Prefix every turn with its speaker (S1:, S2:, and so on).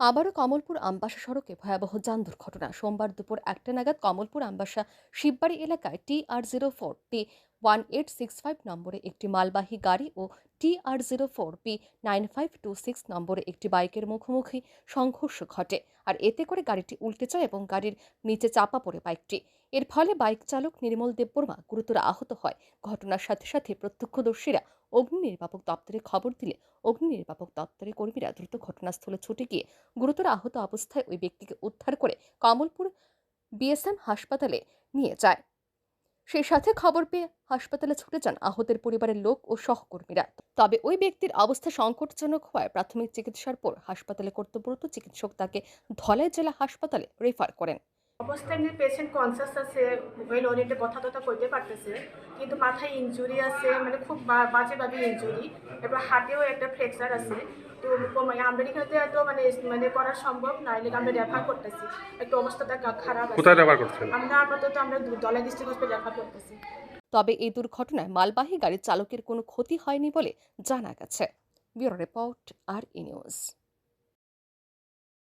S1: আবারও কমলপুর আমবাসা সড়কে ভয়াবহ যান দুর্ঘটনা। সোমবার দুপুর একটা নাগাদ কমলপুর আমবাসা শিববাড়ি এলাকায় T R zero four T one eight six five নম্বরে একটি মালবাহী গাড়ি ও T R zero four P nine five two six নম্বরে একটি বাইকের মুখোমুখি সংঘর্ষ ঘটে। আর এতে করে গাড়িটি উল্টে যায় এবং গাড়ির নিচে চাপা পড়ে বাইকটি। এর ফলে বাইক চালক নির্মল দেববর্মা গুরুতর আহত হয়। ঘটনার সাথে সাথে প্রত্যক্ষদর্শীরা অগ্নি নির্বাপক দপ্তরে খবর দিলে অগ্নি নির্বাপক দপ্তরের কর্মীরা দ্রুত ঘটনাস্থলে ছুটে গিয়ে গুরুতর আহত অবস্থায় ওই ব্যক্তিকে উদ্ধার করে কমলপুর বিএসএম হাসপাতালে নিয়ে যায়। সেই সাথে খবর পেয়ে হাসপাতালে ছুটে যান আহতের পরিবারের লোক ও সহকর্মীরা। তবে ওই ব্যক্তির অবস্থা সংকটজনক হওয়ায় প্রাথমিক চিকিৎসার পর হাসপাতালে কর্তব্যরত চিকিৎসক তাকে ধলাই জেলা হাসপাতালে রেফার করেন।
S2: অবস্থা এমনি পেশেন্ট কনসাস আছে ওয়েল ওরিয়েন্টে কথা টথা কইতে পারতেছে কিন্তু মাথায় ইনজুরি আছে মানে খুব বাজেভাবে ইনজুরি এবার হাতেও একটা ফ্র্যাকচার আছে। তো আমরা এখানে তো মানে মানে করা সম্ভব না এলে আমরা রেফার করতেছি। একটু অবস্থাটা খারাপ আছে।
S3: কোথায় ব্যবহার করছেন?
S2: আমরা আপাতত আমরা দলা ডিস্ট্রিক্ট হসপিটাল রেফার করতেছি।
S1: তবে এই দুর্ঘটনায় মালবাহী গাড়ির চালকের কোনো ক্ষতি হয়নি বলে জানা গেছে। Bureau report R E news.